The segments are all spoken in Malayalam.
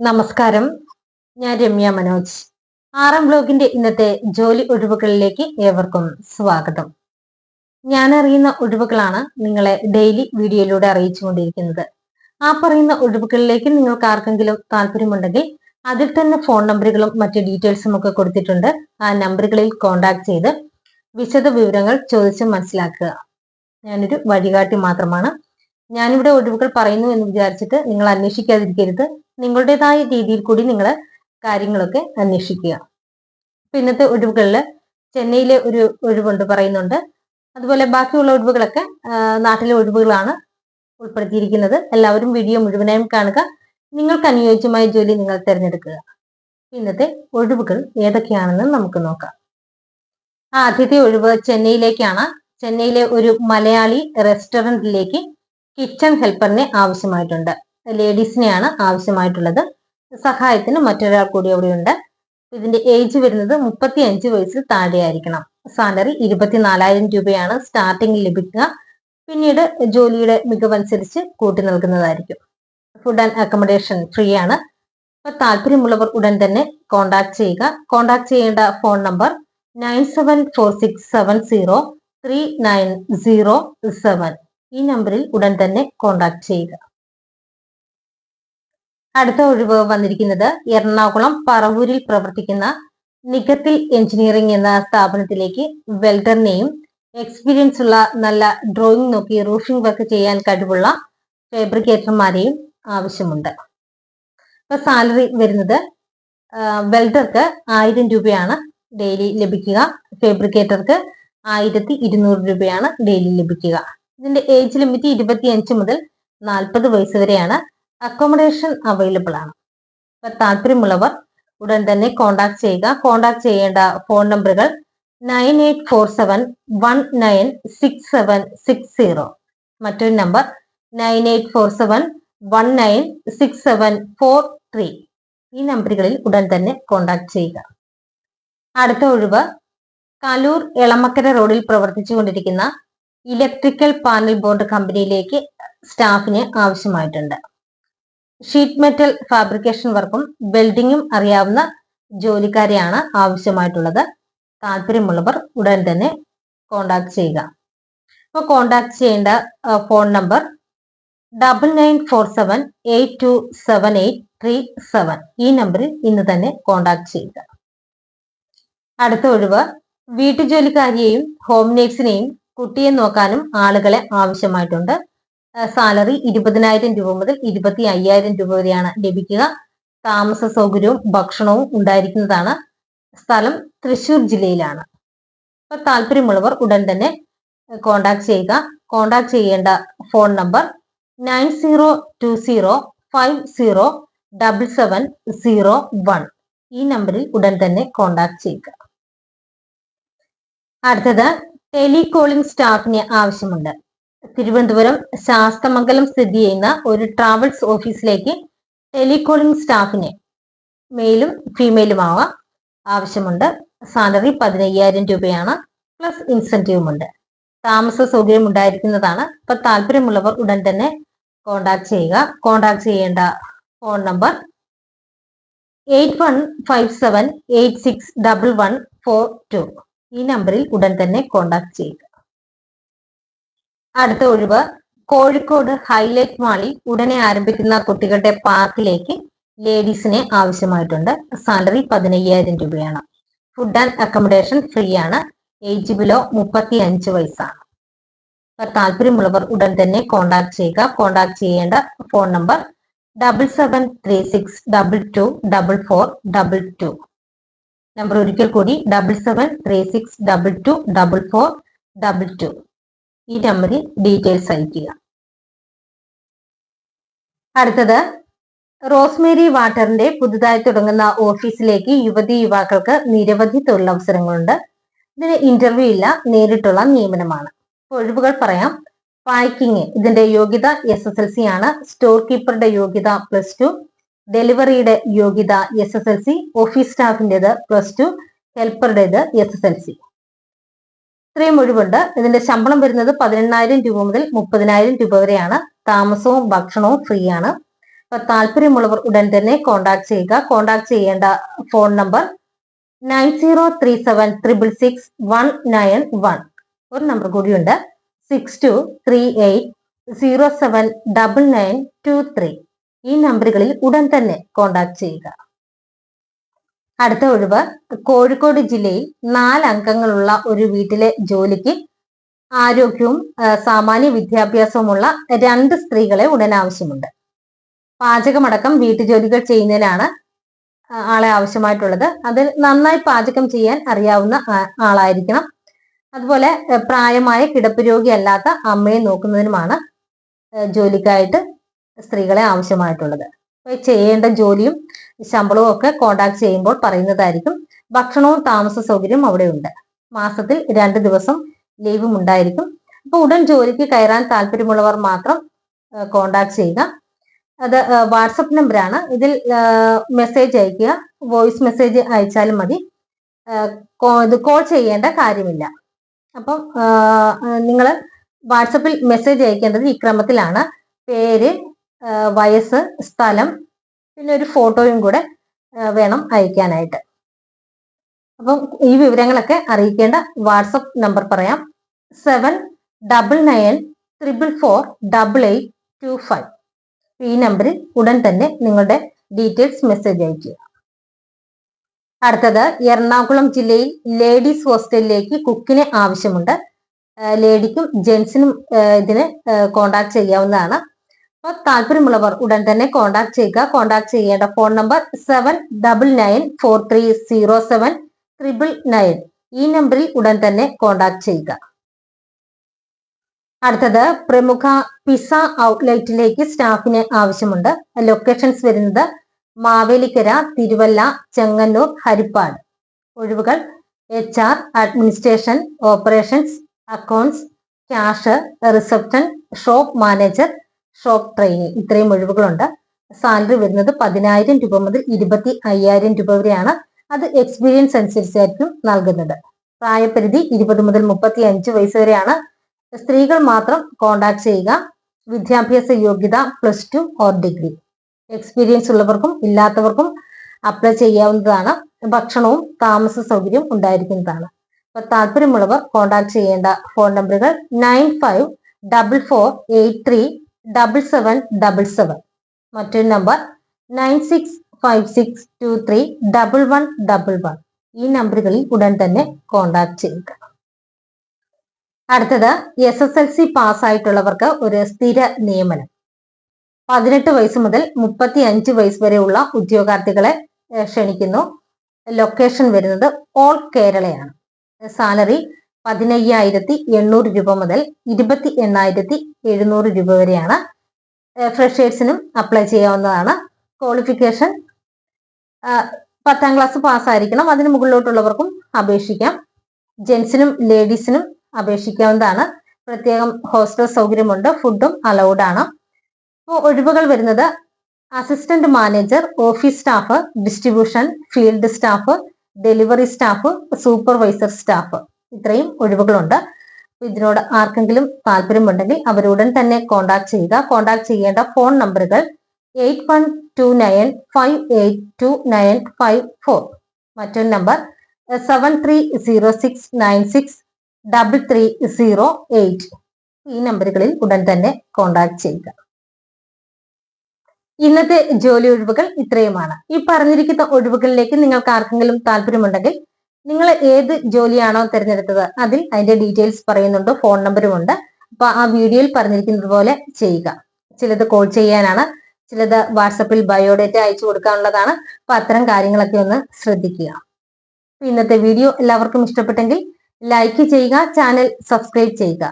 നമസ്കാരം. ഞാൻ രമ്യ മനോജ്. ആറാം ബ്ലോഗിന്റെ ഇന്നത്തെ ജോലി ഒഴിവുകളിലേക്ക് ഏവർക്കും സ്വാഗതം. ഞാൻ അറിയുന്ന ഒഴിവുകളാണ് നിങ്ങളെ ഡെയിലി വീഡിയോയിലൂടെ അറിയിച്ചുകൊണ്ടിരിക്കുന്നത് ആ പറയുന്ന ഒഴിവുകളിലേക്ക് നിങ്ങൾക്ക് ആർക്കെങ്കിലും താല്പര്യമുണ്ടെങ്കിൽ അതിൽ തന്നെ ഫോൺ നമ്പറുകളും മറ്റ് ഡീറ്റെയിൽസും ഒക്കെ കൊടുത്തിട്ടുണ്ട്. ആ നമ്പറുകളിൽ കോൺടാക്ട് ചെയ്ത് വിശദ വിവരങ്ങൾ ചോദിച്ച് മനസ്സിലാക്കുക. ഞാനൊരു വഴികാട്ടി മാത്രമാണ്. ഞാനിവിടെ ഒഴിവുകൾ പറയുന്നു എന്ന് വിചാരിച്ചിട്ട് നിങ്ങൾ അന്വേഷിക്കാതിരിക്കരുത്. നിങ്ങളുടേതായ രീതിയിൽ കൂടി നിങ്ങൾ കാര്യങ്ങളൊക്കെ അന്വേഷിക്കുക. അപ്പൊ ഇന്നത്തെ ഒഴിവുകളിൽ ചെന്നൈയിലെ ഒരു ഒഴിവുണ്ട് പറയുന്നുണ്ട്. അതുപോലെ ബാക്കിയുള്ള ഒഴിവുകളൊക്കെ നാട്ടിലെ ഒഴിവുകളാണ് ഉൾപ്പെടുത്തിയിരിക്കുന്നത്. എല്ലാവരും വീഡിയോ മുഴുവനായും കാണുക. നിങ്ങൾക്ക് അനുയോജ്യമായ ജോലി നിങ്ങൾ തിരഞ്ഞെടുക്കുക. ഇന്നത്തെ ഒഴിവുകൾ ഏതൊക്കെയാണെന്ന് നമുക്ക് നോക്കാം. ആദ്യത്തെ ഒഴിവ് ചെന്നൈയിലേക്കാണ്. ചെന്നൈയിലെ ഒരു മലയാളി റെസ്റ്റോറന്റിലേക്ക് കിച്ചൺ ഹെൽപ്പറിനെ ആവശ്യമായിട്ടുണ്ട്. ലേഡീസിനെയാണ് ആവശ്യമായിട്ടുള്ളത്. സഹായത്തിന് മറ്റൊരാൾ കൂടി അവിടെയുണ്ട്. ഇതിന്റെ ഏജ് വരുന്നത് മുപ്പത്തി അഞ്ച് വയസ്സിൽ താഴെയായിരിക്കണം. സാലറി ഇരുപത്തിനാലായിരം രൂപയാണ് സ്റ്റാർട്ടിങ്ങിൽ ലഭിക്കുക. പിന്നീട് ജോലിയുടെ മികവനുസരിച്ച് കൂട്ടി നൽകുന്നതായിരിക്കും. ഫുഡ് ആൻഡ് അക്കോമഡേഷൻ ഫ്രീ ആണ്. അപ്പൊ താല്പര്യമുള്ളവർ ഉടൻ തന്നെ കോൺടാക്ട് ചെയ്യുക. കോൺടാക്ട് ചെയ്യേണ്ട phone number nine seven four six seven zero three nine zero seven. ഈ നമ്പറിൽ ഉടൻ തന്നെ കോൺടാക്ട് ചെയ്യുക. അടുത്ത ഒഴിവ് വന്നിരിക്കുന്നത് എറണാകുളം പറവൂരിൽ പ്രവർത്തിക്കുന്ന നികത്തിൽ എഞ്ചിനീയറിംഗ് എന്ന സ്ഥാപനത്തിലേക്ക് വെൽഡറിനെയും എക്സ്പീരിയൻസ് ഉള്ള നല്ല ഡ്രോയിങ് നോക്കി റൂഫിംഗ് വർക്ക് ചെയ്യാൻ കഴിവുള്ള ഫാബ്രിക്കേറ്റർമാരെയും ആവശ്യമുണ്ട്. ഇപ്പൊ സാലറി വരുന്നത് വെൽഡർക്ക് ആയിരം രൂപയാണ് ഡെയിലി ലഭിക്കുക. ഫാബ്രിക്കേറ്റർക്ക് ആയിരത്തി ഇരുന്നൂറ് രൂപയാണ് ഡെയിലി ലഭിക്കുക. ഇതിന്റെ ഏജ് ലിമിറ്റ് ഇരുപത്തി അഞ്ച് മുതൽ നാൽപ്പത് വയസ്സ് വരെയാണ് അക്കോമഡേഷൻ അവൈലബിൾ ആണ്. ഇപ്പൊ താല്പര്യമുള്ളവർ ഉടൻ തന്നെ കോൺടാക്ട് ചെയ്യുക. കോൺടാക്ട് ചെയ്യേണ്ട ഫോൺ നമ്പറുകൾ nine eight four seven one nine six seven six zero. മറ്റൊരു number nine eight four seven one nine six seven four three. ഈ നമ്പറുകളിൽ ഉടൻ തന്നെ കോൺടാക്ട് ചെയ്യുക. അടുത്ത ഒഴിവ് കലൂർ എളമക്കര റോഡിൽ പ്രവർത്തിച്ചുകൊണ്ടിരിക്കുന്ന ഇലക്ട്രിക്കൽ പാനൽ ബോർഡ് കമ്പനിയിലേക്ക് സ്റ്റാഫിന് ആവശ്യമായിട്ടുണ്ട്. ഷീറ്റ് മെറ്റൽ ഫാബ്രിക്കേഷൻ വർക്കും വെൽഡിങ്ങും അറിയാവുന്ന ജോലിക്കാരെയാണ് ആവശ്യമായിട്ടുള്ളത്. താല്പര്യമുള്ളവർ ഉടൻ തന്നെ കോണ്ടാക്ട് ചെയ്യുക. അപ്പോൾ കോണ്ടാക്ട് ചെയ്യേണ്ട phone number double nine four seven eight two seven eight three seven ഈ നമ്പറിൽ ഇന്ന് തന്നെ കോണ്ടാക്ട് ചെയ്യുക. അടുത്ത ഒഴിവ് വീട്ടുജോലിക്കാരിയെയും ഹോം നേഴ്സിനെയും കുട്ടിയെ നോക്കാനും ആളുകളെ ആവശ്യമായിട്ടുണ്ട്. സാലറി ഇരുപതിനായിരം രൂപ മുതൽ ഇരുപത്തി അയ്യായിരം രൂപ വരെയാണ് ലഭിക്കുക. താമസ സൗകര്യവും ഭക്ഷണവും ഉണ്ടായിരിക്കുന്നതാണ്. സ്ഥലം തൃശൂർ ജില്ലയിലാണ്. അപ്പൊ താല്പര്യമുള്ളവർ ഉടൻ തന്നെ കോണ്ടാക്ട് ചെയ്യുക. കോണ്ടാക്ട് ചെയ്യേണ്ട phone number nine zero two zero five zero double seven zero one. ഈ നമ്പറിൽ ഉടൻ തന്നെ കോണ്ടാക്ട് ചെയ്യുക. അടുത്തത് ടെലികോളിംഗ് സ്റ്റാഫിന് ആവശ്യമുണ്ട്. തിരുവനന്തപുരം ശാസ്തമംഗലം സ്ഥിതി ചെയ്യുന്ന ഒരു ട്രാവൽസ് ഓഫീസിലേക്ക് ടെലികോളിംഗ് സ്റ്റാഫിന് മെയിലും ഫീമെയിലും ആവാം. ആവശ്യമുണ്ട്. സാലറി പതിനയ്യായിരം രൂപയാണ്. പ്ലസ് ഇൻസെന്റീവും ഉണ്ട്. താമസ സൗകര്യം ഉണ്ടായിരിക്കുന്നതാണ്. അപ്പൊ താല്പര്യമുള്ളവർ ഉടൻ തന്നെ കോണ്ടാക്ട് ചെയ്യുക. കോണ്ടാക്ട് ചെയ്യേണ്ട phone number eight one five seven eight six double one four two ഈ നമ്പറിൽ ഉടൻ തന്നെ കോണ്ടാക്ട് ചെയ്യുക. അടുത്ത ഒഴിവ് കോഴിക്കോട് ഹൈലൈറ്റ് മാളിൽ ഉടനെ ആരംഭിക്കുന്ന കുട്ടികളുടെ പാർക്കിലേക്ക് ലേഡീസിനെ ആവശ്യമായിട്ടുണ്ട്. സാലറി പതിനയ്യായിരം രൂപയാണ്. ഫുഡ് ആൻഡ് അക്കോമഡേഷൻ ഫ്രീ ആണ് ഏജ് ബിലോ മുപ്പത്തി അഞ്ച് വയസ്സാണ് താല്പര്യമുള്ളവർ ഉടൻ തന്നെ കോണ്ടാക്ട് ചെയ്യുക. കോണ്ടാക്ട് ചെയ്യേണ്ട phone number double seven three six double two double four double two. Number ഒരിക്കൽ കൂടി double seven three six double two double four double two. ഈ നമ്പറിൽ ഡീറ്റെയിൽസ് അയക്കുക. അടുത്തത് റോസ്മേരി വാട്ടറിന്റെ പുതുതായി തുടങ്ങുന്ന ഓഫീസിലേക്ക് യുവതി യുവാക്കൾക്ക് നിരവധി തൊഴിലവസരങ്ങളുണ്ട്. ഇതിന് ഇന്റർവ്യൂ ഇല്ല നേരിട്ടുള്ള നിയമനമാണ്. ഒഴിവുകൾ പറയാം. പാക്കിങ് ഇതിന്റെ യോഗ്യത എസ് എസ് എൽ സി ആണ്. സ്റ്റോർ കീപ്പറുടെ യോഗ്യത പ്ലസ് ടു ഡെലിവറിയുടെ യോഗ്യത S S L C office സ്റ്റാഫിന്റെത് plus two ഹെൽപ്പറുടേത് എസ് എസ് എൽ സി ഇത്രയും ഒഴിവുണ്ട്. ഇതിന്റെ ശമ്പളം വരുന്നത് പതിനെണ്ണായിരം രൂപ മുതൽ മുപ്പതിനായിരം രൂപ വരെയാണ്. താമസവും ഭക്ഷണവും ഫ്രീ ആണ്. അപ്പൊ താല്പര്യമുള്ളവർ ഉടൻ തന്നെ കോൺടാക്ട് ചെയ്യുക. കോൺടാക്ട് ചെയ്യേണ്ട phone number nine zero three seven triple six one nine one ഒരു നമ്പർ കൂടിയുണ്ട്. Six two three eight zero seven double nine two three ഈ നമ്പറുകളിൽ ഉടൻ തന്നെ കോൺടാക്ട് ചെയ്യുക. അടുത്ത ഒഴിവ് കോഴിക്കോട് ജില്ലയിൽ നാല് അംഗങ്ങളുള്ള ഒരു വീട്ടിലെ ജോലിക്ക് ആരോഗ്യവും സാമാന്യ വിദ്യാഭ്യാസവുമുള്ള രണ്ട് സ്ത്രീകളെ ഉടൻ ആവശ്യമുണ്ട്. പാചകമടക്കം വീട്ടുജോലികൾ ചെയ്യുന്നതിനാണ് ആളെ ആവശ്യമായിട്ടുള്ളത്. അതിൽ നന്നായി പാചകം ചെയ്യാൻ അറിയാവുന്ന ആളായിരിക്കണം. അതുപോലെ പ്രായമായ കിടപ്പ് രോഗി അല്ലാത്ത അമ്മയെ നോക്കുന്നതിനുമാണ് ജോലിക്കായിട്ട് സ്ത്രീകളെ ആവശ്യമായിട്ടുള്ളത്. ചെയ്യേണ്ട ജോലിയും ശമ്പളവും ഒക്കെ കോണ്ടാക്ട് ചെയ്യുമ്പോൾ പറയുന്നതായിരിക്കും. ഭക്ഷണവും താമസ സൗകര്യവും അവിടെ ഉണ്ട് മാസത്തിൽ രണ്ട് ദിവസം ലീവും ഉണ്ടായിരിക്കും. അപ്പൊ ഉടൻ ജോലിക്ക് കയറാൻ താല്പര്യമുള്ളവർ മാത്രം കോണ്ടാക്ട് ചെയ്യുക. അത് വാട്സപ്പ് നമ്പറാണ് ഇതിൽ മെസ്സേജ് അയക്കുക വോയിസ് മെസ്സേജ് അയച്ചാലും മതി. ഇത് കോൾ ചെയ്യേണ്ട കാര്യമില്ല. അപ്പം നിങ്ങൾ വാട്സപ്പിൽ മെസ്സേജ് അയക്കേണ്ടത് ഈ ക്രമത്തിലാണ്. പേര് വയസ്സ് സ്ഥലം പിന്നെ ഒരു ഫോട്ടോയും കൂടെ വേണം അയക്കാനായിട്ട്. അപ്പം ഈ വിവരങ്ങളൊക്കെ അറിയിക്കേണ്ട വാട്സപ്പ് നമ്പർ പറയാം. Seven double nine triple four double eight two five. ഈ നമ്പറിൽ ഉടൻ തന്നെ നിങ്ങളുടെ ഡീറ്റെയിൽസ് മെസ്സേജ് അയക്കുക അടുത്തത് എറണാകുളം ജില്ലയിൽ ലേഡീസ് ഹോസ്റ്റലിലേക്ക് കുക്കിനെ ആവശ്യമുണ്ട്. ലേഡിക്കും ജെൻസിനും ഇതിന് കോണ്ടാക്ട് ചെയ്യാവുന്നതാണ്. അപ്പോൾ താല്പര്യമുള്ളവർ ഉടൻ തന്നെ കോണ്ടാക്ട് ചെയ്യുക. കോണ്ടാക്ട് ചെയ്യേണ്ട phone number seven double nine four three zero seven triple nine ഈ നമ്പറിൽ ഉടൻ തന്നെ കോണ്ടാക്ട് ചെയ്യുക. അടുത്തത് പ്രമുഖ പിസ ഔട്ട്ലെറ്റിലേക്ക് സ്റ്റാഫിന് ആവശ്യമുണ്ട്. ലൊക്കേഷൻസ് വരുന്നത് മാവേലിക്കര തിരുവല്ല ചെങ്ങന്നൂർ ഹരിപ്പാട്. ഒഴിവുകൾ H R administration operations accounts cash reception shop manager shop training ഇത്രയും ഒഴിവുകളുണ്ട്. സാലറി വരുന്നത് പതിനായിരം രൂപ മുതൽ ഇരുപത്തി അയ്യായിരം രൂപ വരെയാണ്. അത് എക്സ്പീരിയൻസ് അനുസരിച്ചായിരിക്കും നൽകുന്നത്. പ്രായപരിധി ഇരുപത് മുതൽ മുപ്പത്തി അഞ്ച് വയസ്സ് വരെയാണ്. സ്ത്രീകൾ മാത്രം കോണ്ടാക്ട് ചെയ്യുക. വിദ്യാഭ്യാസ യോഗ്യത plus two or degree experience ഉള്ളവർക്കും ഇല്ലാത്തവർക്കും അപ്ലൈ ചെയ്യാവുന്നതാണ്. ഭക്ഷണവും താമസ സൗകര്യവും ഉണ്ടായിരിക്കുന്നതാണ്. അപ്പൊ താല്പര്യമുള്ളവർ കോണ്ടാക്ട് ചെയ്യേണ്ട ഫോൺ നമ്പറുകൾ nine five double four eight three double seven double seven മറ്റൊരു number nine six five six two three double one double one ഈ നമ്പറുകളിൽ ഉടൻ തന്നെ കോൺടാക്ട് ചെയ്യുക. അടുത്തത് എസ് എസ് എൽ സി പാസ്സായിട്ടുള്ളവർക്ക് ഒരു സ്ഥിര നിയമനം. പതിനെട്ട് വയസ്സ് മുതൽ മുപ്പത്തി അഞ്ച് വയസ്സ് വരെയുള്ള ഉദ്യോഗാർത്ഥികളെ ക്ഷണിക്കുന്നു. ലൊക്കേഷൻ വരുന്നത് ഓൾ കേരളയാണ് സാലറി പതിനയ്യായിരത്തി എണ്ണൂറ് രൂപ മുതൽ ഇരുപത്തി എണ്ണായിരത്തി എഴുന്നൂറ് രൂപ വരെയാണ് ഫ്രഷേഴ്സിനും അപ്ലൈ ചെയ്യാവുന്നതാണ്. ക്വാളിഫിക്കേഷൻ പത്താം ക്ലാസ് പാസ്സായിരിക്കണം അതിന് മുകളിലോട്ടുള്ളവർക്കും അപേക്ഷിക്കാം. ജെൻസിനും ലേഡീസിനും അപേക്ഷിക്കാവുന്നതാണ്. പ്രത്യേകം ഹോസ്റ്റൽ സൗകര്യമുണ്ട് ഫുഡും അലൗഡ് ആണ്. അപ്പോൾ ഒഴിവുകൾ വരുന്നത് assistant manager office staff distribution field staff delivery staff supervisor staff ഇത്രയും ഒഴിവുകളുണ്ട്. ഇതിനോട് ആർക്കെങ്കിലും താല്പര്യമുണ്ടെങ്കിൽ അവരുടൻ തന്നെ കോണ്ടാക്ട് ചെയ്യുക. കോൺടാക്ട് ചെയ്യേണ്ട ഫോൺ നമ്പറുകൾ eight one two nine five eight two nine five four. മറ്റൊരു number seven three zero six nine six double three zero eight. ഈ നമ്പറുകളിൽ ഉടൻ തന്നെ കോണ്ടാക്ട് ചെയ്യുക. ഇന്നത്തെ ജോലി ഒഴിവുകൾ ഇത്രയുമാണ്. ഈ പറഞ്ഞിരിക്കുന്ന ഒഴിവുകളിലേക്ക് നിങ്ങൾക്ക് ആർക്കെങ്കിലും താല്പര്യമുണ്ടെങ്കിൽ നിങ്ങൾ ഏത് ജോലിയാണോ തിരഞ്ഞെടുത്തത് അതിൽ അതിന്റെ ഡീറ്റെയിൽസ് പറയുന്നുണ്ട് ഫോൺ നമ്പറും ഉണ്ട്. അപ്പൊ ആ വീഡിയോയിൽ പറഞ്ഞിരിക്കുന്നത് പോലെ ചെയ്യുക. ചിലത് കോൾ ചെയ്യാനാണ് ചിലത് വാട്സപ്പിൽ ബയോഡേറ്റ അയച്ചു കൊടുക്കാനുള്ളതാണ്. അപ്പൊ അത്തരം കാര്യങ്ങളൊക്കെ ഒന്ന് ശ്രദ്ധിക്കുക. ഇന്നത്തെ വീഡിയോ എല്ലാവർക്കും ഇഷ്ടപ്പെട്ടെങ്കിൽ ലൈക്ക് ചെയ്യുക ചാനൽ സബ്സ്ക്രൈബ് ചെയ്യുക.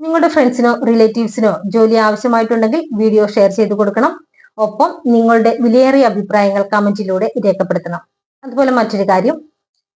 നിങ്ങളുടെ ഫ്രണ്ട്സിനോ റിലേറ്റീവ്സിനോ ജോലി ആവശ്യമായിട്ടുണ്ടെങ്കിൽ വീഡിയോ ഷെയർ ചെയ്ത് കൊടുക്കണം. ഒപ്പം നിങ്ങളുടെ വിലയേറിയ അഭിപ്രായങ്ങൾ കമന്റിലൂടെ രേഖപ്പെടുത്തണം. അതുപോലെ മറ്റൊരു കാര്യം